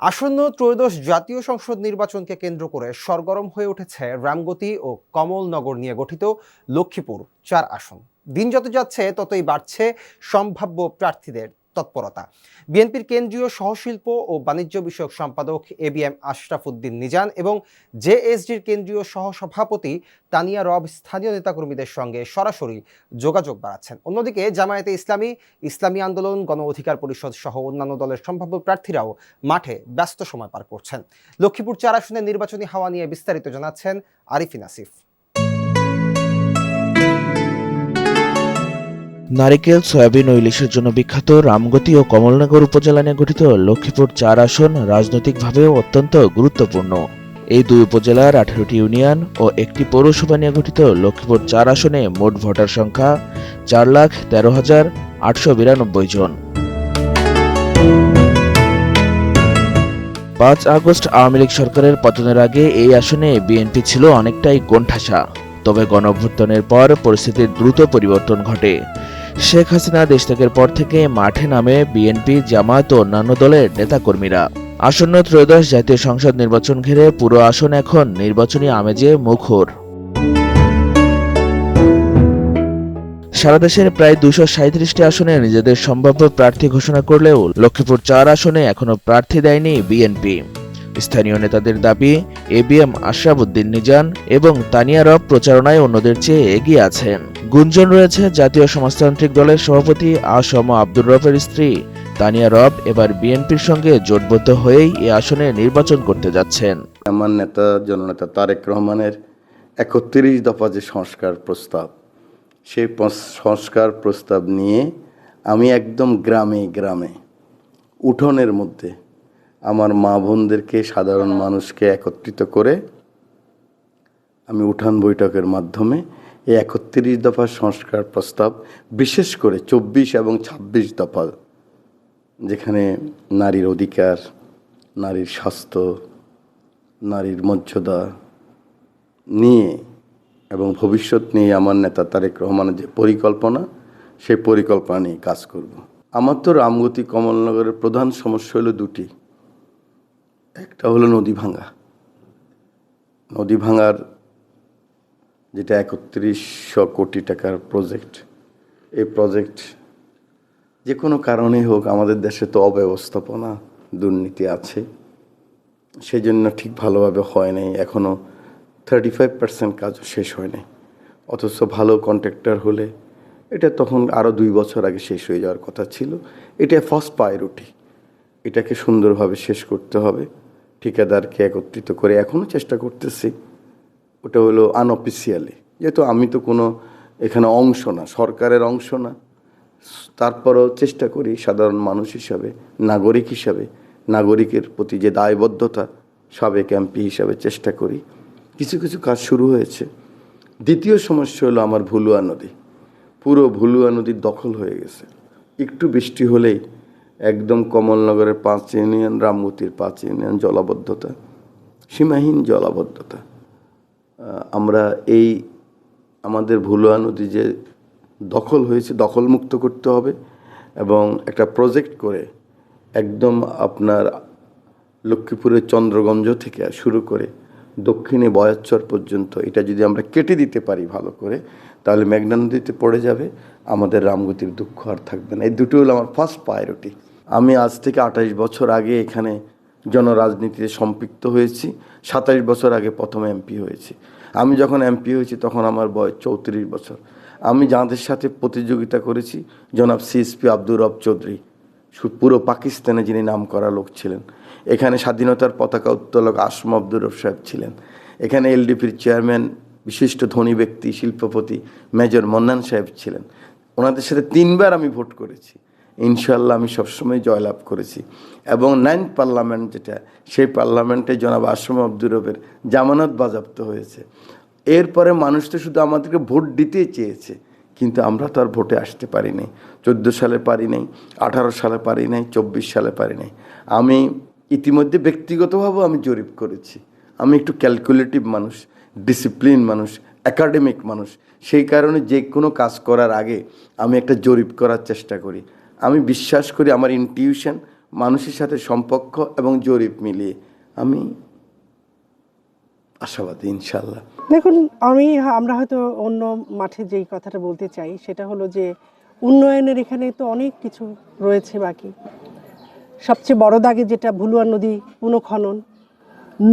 আসন্ন ত্রয়োদশ জাতীয় সংসদ নির্বাচনকে কেন্দ্র করে সরগরম হয়ে উঠেছে রামগতি ও কমলনগর নিয়ে গঠিত লক্ষ্মীপুর চার আসন। দিন যত যাচ্ছে, ততই বাড়ছে সম্ভাব্য প্রার্থীদের তৎপরতা। বিএনপির কেন্দ্রীয় সহশিল্প ও বাণিজ্য বিষয়ক সম্পাদক A B M Ashraf Uddin Nizan এবং জেএসডির কেন্দ্রীয় সহসভাপতি তানিয়া রব স্থানীয় নেতাকর্মীদের সঙ্গে সরাসরি যোগাযোগ বাড়াচ্ছেন। অন্যদিকে জামায়াতে ইসলামী ইসলামী আন্দোলন, গণ অধিকার পরিষদ সহ অন্যান্য দলের সম্ভাব্য প্রার্থীরাও মাঠে ব্যস্ত সময় পার করছেন। লক্ষ্মীপুর চার আসনের নির্বাচনী হাওয়া নিয়ে বিস্তারিত জানাচ্ছেন আরিফিন আসিফ। নারিকেল, সয়াবিন ও ইলিশের জন্য বিখ্যাত রামগতি ও কমলনগর উপজেলা নিয়ে গঠিত লক্ষ্মীপুর চার আসন রাজনৈতিকভাবেও অত্যন্ত গুরুত্বপূর্ণ। এই দুই উপজেলার আঠারোটি ইউনিয়ন ও একটি পৌরসভা নিয়ে গঠিত লক্ষ্মীপুর চার আসনে মোট ভোটার সংখ্যা চার লাখ তেরো হাজার আটশো বিরানব্বই জন। পাঁচ আগস্ট আওয়ামী লীগ সরকারের পতনের আগে এই আসনে বিএনপি ছিল অনেকটাই কোণঠাসা তবে গণঅভ্যুত্থানের পর পরিস্থিতির দ্রুত পরিবর্তন ঘটে। শেখ হাসিনা দেশ ত্যাগের পর থেকে মাঠে নামে বিএনপি জামাত ও অন্যান্য দলের নেতাকর্মীরা। আসন্ন ত্রয়োদশ জাতীয় সংসদ নির্বাচন ঘিরে পুরো আসন এখন নির্বাচনী আমেজে মুখর। সারা দেশের প্রায় দুশো সাঁত্রিশটি আসনে নিজেদের সম্ভাব্য প্রার্থী ঘোষণা করলেও লক্ষ্মীপুর চার আসনে এখনও প্রার্থী দেয়নি বিএনপি। স্থানীয় নেতাদের দাবি, A B M Ashraf Uddin Nizan এবং তানিয়া রব প্রচারণায় অন্যদের চেয়ে এগিয়ে আছেন। গুঞ্জন রয়েছে জাতীয় সমাজতান্ত্রিক দলের সভাপতি আসম আব্দুর রফের স্ত্রী তানিয়া রব এবার বিএনপির সঙ্গে জোটবদ্ধ হয়েই এ আসনে নির্বাচন করতে যাচ্ছেন। আমার নেতা, জননেতা তারেক রহমানের একত্রিশ দফা যে সংস্কার প্রস্তাব, সেই সংস্কার প্রস্তাব নিয়ে আমি একদম গ্রামে গ্রামে, উঠোনের মধ্যে আমার মা বোনদেরকে, সাধারণ মানুষকে একত্রিত করে আমি উঠান বৈঠকের মাধ্যমে এই একত্রিশ দফা সংস্কার প্রস্তাব, বিশেষ করে চব্বিশ এবং ছাব্বিশ দফা, যেখানে নারীর অধিকার, নারীর স্বাস্থ্য, নারীর মর্যাদা নিয়ে এবং ভবিষ্যৎ নিয়ে আমার নেতা তারেক রহমানের যে পরিকল্পনা, সেই পরিকল্পনা নিয়ে কাজ করব। আমার তো রামগতি কমলনগরের প্রধান সমস্যা হলো দুটি একটা হলো নদী ভাঙা নদী ভাঙার যেটা একত্রিশশো কোটি টাকার প্রজেক্ট এই প্রজেক্ট যে কোনো কারণে হোক আমাদের দেশে তো অব্যবস্থাপনা দুর্নীতি আছে। সেই জন্য ঠিক ভালোভাবে হয় নাই। এখনও থার্টি ফাইভ পার্সেন্ট কাজও শেষ হয় নাই। অথচ ভালো কন্ট্রাক্টর হলে এটা তখন আরও দুই বছর আগে শেষ হয়ে যাওয়ার কথা ছিল। এটা ফার্স্ট প্রায়োরিটি এটাকে সুন্দরভাবে শেষ করতে হবে। ঠিকাদারকে একত্রিত করে এখনও চেষ্টা করতেছি। ওটা হলো আনঅফিসিয়ালি যেহেতু আমি তো কোনো এখানে অংশ না, সরকারের অংশ না, তারপরও চেষ্টা করি সাধারণ মানুষ হিসাবে, নাগরিক হিসাবে, নাগরিকের প্রতি যে দায়বদ্ধতা, সাবেক এমপি হিসাবে চেষ্টা করি। কিছু কিছু কাজ শুরু হয়েছে। দ্বিতীয় সমস্যা হলো আমার ভুলুয়া নদী। পুরো ভুলুয়া নদীর দখল হয়ে গেছে। একটু বৃষ্টি হলেই একদম কমলনগরের পাঁচ ইউনিয়ন, রামমতির পাঁচ ইউনিয়ন জলাবদ্ধতা, সীমাহীন জলাবদ্ধতা। আমরা এই আমাদের ভুলুয়া নদী যে দখল হয়েছে, দখলমুক্ত করতে হবে এবং একটা প্রজেক্ট করে একদম আপনার লক্ষ্মীপুরের চন্দ্রগঞ্জ থেকে শুরু করে দক্ষিণে বয়াচ্চর পর্যন্ত, এটা যদি আমরা কেটে দিতে পারি ভালো করে, তাহলে মেঘনা নদীতে পড়ে যাবে, আমাদের রামগতির দুঃখ আর থাকবে না। এই দুটো হলো আমার ফার্স্ট প্রায়োরিটি আমি আজ থেকে আঠাশ বছর আগে এখানে জনরাজনীতিতে সম্পৃক্ত হয়েছি। সাতাশ বছর আগে প্রথম এমপি হয়েছি। আমি যখন এমপি হয়েছি তখন আমার বয়স চৌত্রিশ বছর। আমি যাঁদের সাথে প্রতিযোগিতা করেছি, জনাব সিএসপি আব্দুর রব চৌধুরী পুরো পাকিস্তানে যিনি নাম করা লোক ছিলেন। এখানে স্বাধীনতার পতাকা উত্তোলক আসম আব্দুর রব সাহেব ছিলেন। এখানে এলডিপির চেয়ারম্যান, বিশিষ্ট ধনী ব্যক্তি, শিল্পপতি মেজর মন্নান সাহেব ছিলেন। ওনাদের সাথে তিনবার আমি ভোট করেছি। ইনশাল্লাহ আমি সবসময় জয়লাভ করেছি। এবং নাইন্থ পার্লামেন্ট যেটা, সেই পার্লামেন্টে জনাব আসম আব্দুর রবের জামানত বাজেয়াপ্ত হয়েছে। এরপরে মানুষ তো শুধু আমাদেরকে ভোট দিতেই চেয়েছে, কিন্তু আমরা তো আর ভোটে আসতে পারি নাই। চোদ্দ সালে পারি নাই, আঠারো সালে পারি নাই, চব্বিশ সালে পারি নাই। আমি ইতিমধ্যে ব্যক্তিগতভাবেও আমি জরিপ করেছি। আমি একটু ক্যালকুলেটিভ মানুষ ডিসিপ্লিন মানুষ একাডেমিক মানুষ। সেই কারণে যে কোনো কাজ করার আগে আমি একটা জরিপ করার চেষ্টা করি। আমি বিশ্বাস করি আমার ইনটিউশন মানুষের সাথে সম্পর্ক এবং জরিপ মিলিয়ে আমি আশাবাদী ইনশাল্লাহ দেখুন, আমি আমরা হয়তো অন্য মাঠে যেই কথাটা বলতে চাই, সেটা হলো যে উন্নয়নের এখানে তো অনেক কিছু রয়েছে বাকি। সবচেয়ে বড় দাগে যেটা ভুলুয়া নদী পুনঃখনন,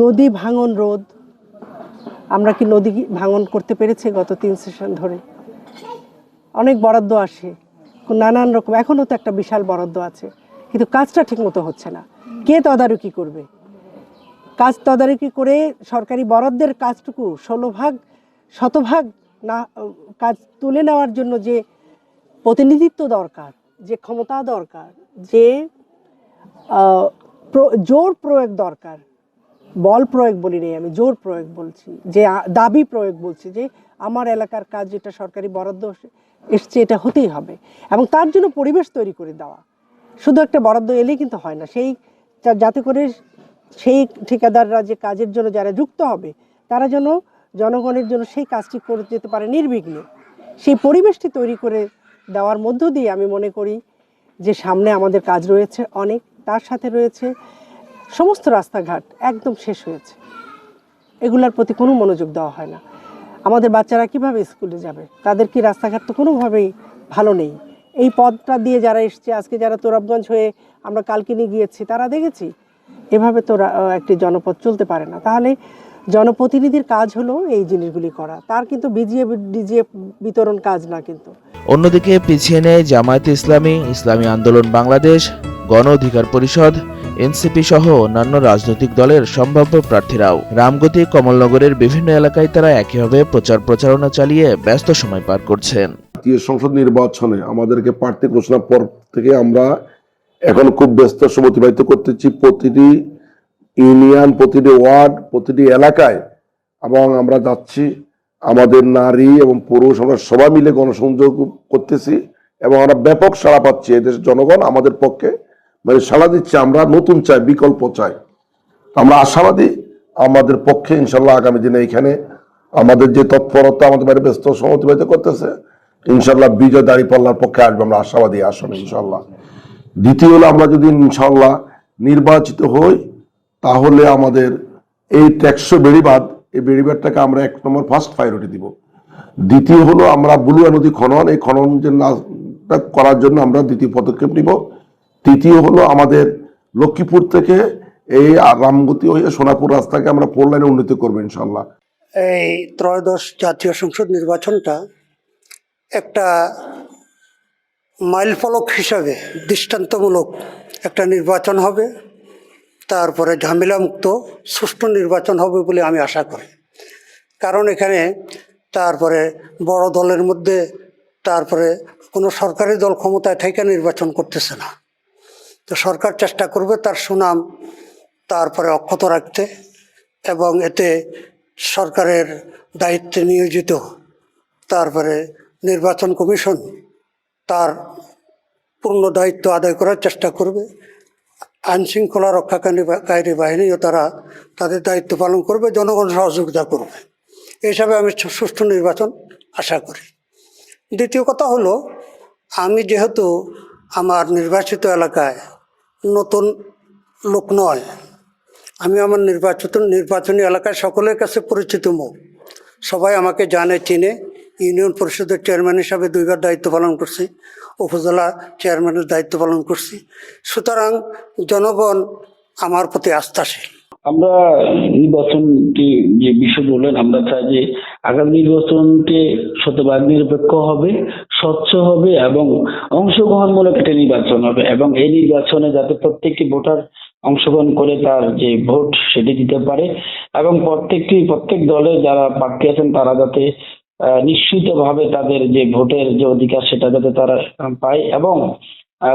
নদী ভাঙন রোধ, আমরা কি নদী ভাঙন করতে পেরেছি গত তিন সেশন ধরে? অনেক বরাদ্দ আসে। নানান রকম এখনও তো একটা বিশাল বরাদ্দ আছে, কিন্তু কাজটা ঠিকমতো হচ্ছে না। কে তদারকি করবে? কাজ তদারকি করে সরকারি বরাদ্দের কাজটুকু ষোলো ভাগ, শতভাগ না, কাজ তুলে নেওয়ার জন্য যে প্রতিনিধিত্ব দরকার, যে ক্ষমতা দরকার, যে জোর প্রয়োগ দরকার বল প্রয়োগ বলি নেই আমি, জোর প্রয়োগ বলছি, যে দাবি প্রয়োগ বলছি, যে আমার এলাকার কাজ যেটা সরকারি বরাদ্দ এসে- এসছে এটা হতেই হবে। এবং তার জন্য পরিবেশ তৈরি করে দেওয়া। শুধু একটা বরাদ্দ এলেই কিন্তু হয় না, সেই যাতে করে সেই ঠিকাদাররা যে কাজের জন্য যারা যুক্ত হবে, তারা যেন জনগণের জন্য সেই কাজটি করে যেতে পারে নির্বিঘ্নে। সেই পরিবেশটি তৈরি করে দেওয়ার মধ্য দিয়ে আমি মনে করি যে সামনে আমাদের কাজ রয়েছে অনেক, তার সাথে রয়েছে সমস্ত রাস্তাঘাট একদম শেষ হয়েছে। এগুলোর প্রতি কোনো মনোযোগ দেওয়া হয় না। আমাদের বাচ্চারা কীভাবে স্কুলে যাবে? তাদের কি রাস্তাঘাট তো কোনোভাবেই ভালো নেই। এই পথটা দিয়ে যারা এসছে, আজকে যারা তোরাবগঞ্জ হয়ে আমরা কালকিনি গিয়েছি, তারা দেখেছি? এভাবে তো একটি জনপদ চলতে পারে না। তাহলে জনপ্রতিনিধির কাজ হলো এই জিনিসগুলি করা। তার কিন্তু বিজিএ ডিজিএ বিতরণ কাজ না কিন্তু। অন্যদিকে পিছিয়ে নেয় জামায়াতে ইসলামী ইসলামী আন্দোলন বাংলাদেশ, গণ অধিকার পরিষদ এনসিপি সহ অন্যান্য রাজনৈতিক দলের সম্ভাব্য প্রার্থীরাও। রামগতি, কমলনগরের বিভিন্ন এলাকায় তারা একইভাবে প্রচার প্রচারণা চালিয়ে ব্যস্ত সময় পার করছেন। জাতীয় সংসদ নির্বাচনে আমাদেরকে প্রার্থী ঘোষণার পর থেকে আমরা এখন খুব ব্যস্ত সময় অতিবাহিত করতেছি। প্রতিটি ইউনিয়ন, প্রতিটি ওয়ার্ড, প্রতিটি এলাকায় এবং আমরা যাচ্ছি, আমাদের নারী এবং পুরুষ, আমরা সবাই মিলে গণসংযোগ করতেছি এবং আমরা ব্যাপক সাড়া পাচ্ছি। এদেশের জনগণ আমাদের পক্ষে মানে সাড়া দিচ্ছে, আমরা নতুন চাই, বিকল্প চাই। আমরা আশাবাদী আমাদের পক্ষে ইনশাল্লাহ আগামী দিনে এখানে আমাদের যে তৎপরতা আমাদের বাইরে ব্যস্ত সময় করতেছে ইনশাল্লাহ বিজয় দাঁড়িয়ে পাল্লার পক্ষে আসবে, আমরা আশাবাদী আসনে ইনশাল্লাহ দ্বিতীয় হলো আমরা যদি ইনশাল্লাহ নির্বাচিত হই, তাহলে আমাদের এই ট্যাক্সো বেড়িবাদ এই বেড়িবাদটাকে আমরা এক নম্বর ফার্স্ট প্রায়োরিটি দিব। দ্বিতীয় হলো আমরা বুলুয়া নদী খনন, এই খনন যে করার জন্য আমরা দ্বিতীয় পদক্ষেপ নিব। তৃতীয় হলো আমাদের লক্ষ্মীপুর থেকে এই রামগতি হয়ে সোনাপুর রাস্তাকে আমরা ফোর লাইনে উন্নতি করব ইনশাল্লাহ এই ত্রয়োদশ জাতীয় সংসদ নির্বাচনটা একটা মাইলফলক হিসাবে দৃষ্টান্তমূলক একটা নির্বাচন হবে, তারপরে ঝামেলামুক্ত সুষ্ঠু নির্বাচন হবে বলে আমি আশা করি। কারণ এখানে তারপরে বড় দলের মধ্যে তারপরে কোনো সরকারি দল ক্ষমতায় থেকে নির্বাচন করতেছে না। তো সরকার চেষ্টা করবে তার সুনাম তারপরে অক্ষত রাখতে এবং এতে সরকারের দায়িত্বে নিয়োজিত তারপরে নির্বাচন কমিশন তার পূর্ণ দায়িত্ব আদায় করার চেষ্টা করবে। আইন শৃঙ্খলা রক্ষাকারী বাহিনীও তারা তাদের দায়িত্ব পালন করবে, জনগণ সহযোগিতা করবে। এই হিসাবে আমি সুষ্ঠু নির্বাচন আশা করি। দ্বিতীয় কথা হলো, আমি যেহেতু আমার নির্বাচিত এলাকায় নতুন লোক নয়। আমি আমার নির্বাচিত নির্বাচনী এলাকায় সকলের কাছে পরিচিত মুখ সবাই আমাকে জানে, চিনে। ইউনিয়ন পরিষদের চেয়ারম্যান হিসাবে দুইবার দায়িত্ব পালন করছি। উপজেলা চেয়ারম্যানের দায়িত্ব পালন করছি। সুতরাং জনগণ আমার প্রতি আস্থাশীল। আমরা নির্বাচনটি যে বিষয় বললেন, আমরা চাই যে আগামী নির্বাচনটি শতভাগ নিরপেক্ষ হবে। স্বচ্ছ হবে এবং অংশগ্রহণমূলক একটা নির্বাচন হবে এবং এই নির্বাচনে যাতে প্রত্যেকটি ভোটার অংশগ্রহণ করে তার যে ভোট সেটি দিতে পারে এবং প্রত্যেকটি প্রত্যেক দলে যারা প্রার্থী আছেন তারা যাতে আহ, নিশ্চিতভাবে তাদের যে ভোটের যে অধিকার সেটা যাতে তারা পায় এবং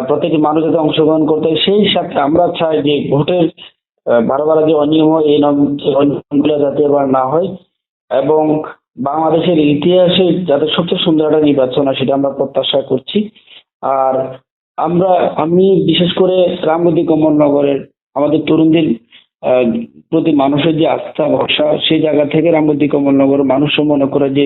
প্রত্যেকটি মানুষ যাতে অংশগ্রহণ করতে সেই সাথে আমরা চাই যে ভোটের বারবার যে অনিয়ম হয় এই অনিয়মগুলো যাতে এবার না হয় এবং বাংলাদেশের ইতিহাসে যাতে সবচেয়ে সুন্দর একটা নির্বাচন হয় সেটা আমরা প্রত্যাশা করছি। আর আমরা, আমি বিশেষ করে রামগতি কমলনগরের আমাদের তরুণদের প্রতি মানুষের যে আস্থা, ভরসা, সেই জায়গা থেকে রামগতি কমলনগর মানুষ মনে করে যে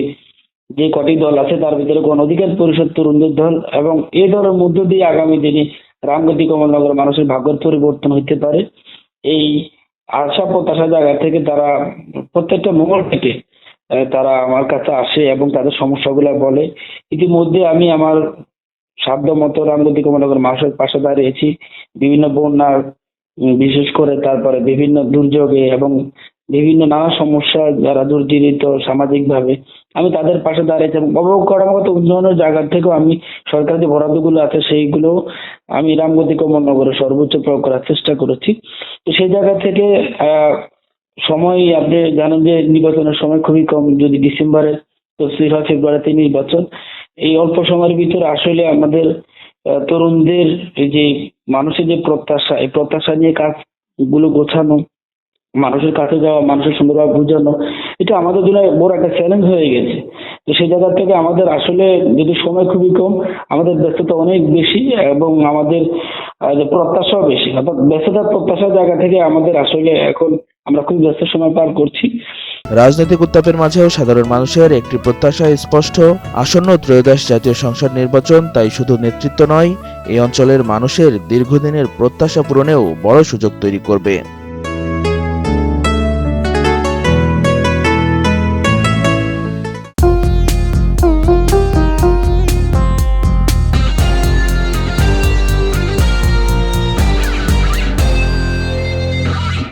যে কটি দল আছে তার ভিতরে গণ অধিকার পরিষদ তরুণদের দল এবং এই দলের মধ্য দিয়ে আগামী দিনে রামগতি কমলনগর মানুষের ভাগ্যের পরিবর্তন হইতে পারে। এই আশা, প্রত্যাশা জায়গা থেকে তারা প্রত্যেকটা মহল থেকে তারা আমার কাছে আসে এবং তাদের সমস্যাগুলো বলে। ইতিমধ্যে আমি আমার সাধ্য মতো রামগতি কমলনগর মানুষের পাশে দাঁড়িয়েছি। বিভিন্ন বন্যার বিশেষ করে তারপরে বিভিন্ন দুর্যোগে এবং বিভিন্ন নানা সমস্যা যারা দুর্জীবিত সামাজিকভাবে, আমি তাদের পাশে দাঁড়িয়েছি এবং অবকাঠামোগত উন্নয়নের জায়গা থেকেও আমি সরকারি যে বরাদ্দগুলো আছে সেইগুলো আমি রামগতি কমলনগরে সর্বোচ্চ প্রয়োগ করার চেষ্টা করেছি। তো সেই জায়গা থেকে সময় আপনি জানেন যে নির্বাচনের সময় খুবই কম, যদি ডিসেম্বরে তো তফসিল হয় ফেব্রুয়ারিতে নির্বাচন। এই অল্প সময়ের ভিতরে আসলে আমাদের তরুণদের যে মানুষের যে প্রত্যাশা, এই প্রত্যাশা নিয়ে কাজগুলো গোছানো, মানুষের কাছে যাওয়া, মানুষের সুন্দরভাবে বোঝানো, এটা আমাদের জন্য বড় একটা চ্যালেঞ্জ হয়ে গেছে। তো সেই জায়গা থেকে আমাদের আসলে যদি সময় খুবই কম, আমাদের ব্যস্ততা অনেক বেশি এবং আমাদের প্রত্যাশাও বেশি। অর্থাৎ ব্যস্ততার প্রত্যাশার জায়গা থেকে আমাদের আসলে এখন আমরা খুব ব্যস্ত সময় পার করছি। রাজনৈতিক উত্তাপের মাঝেও সাধারণ মানুষের একটি প্রত্যাশা স্পষ্ট, আসন্ন ত্রয়োদশ জাতীয় সংসদ নির্বাচন তাই শুধু নেতৃত্ব নয়, এই অঞ্চলের মানুষের দীর্ঘদিনের প্রত্যাশা পূরণেও বড় সুযোগ তৈরি করবে।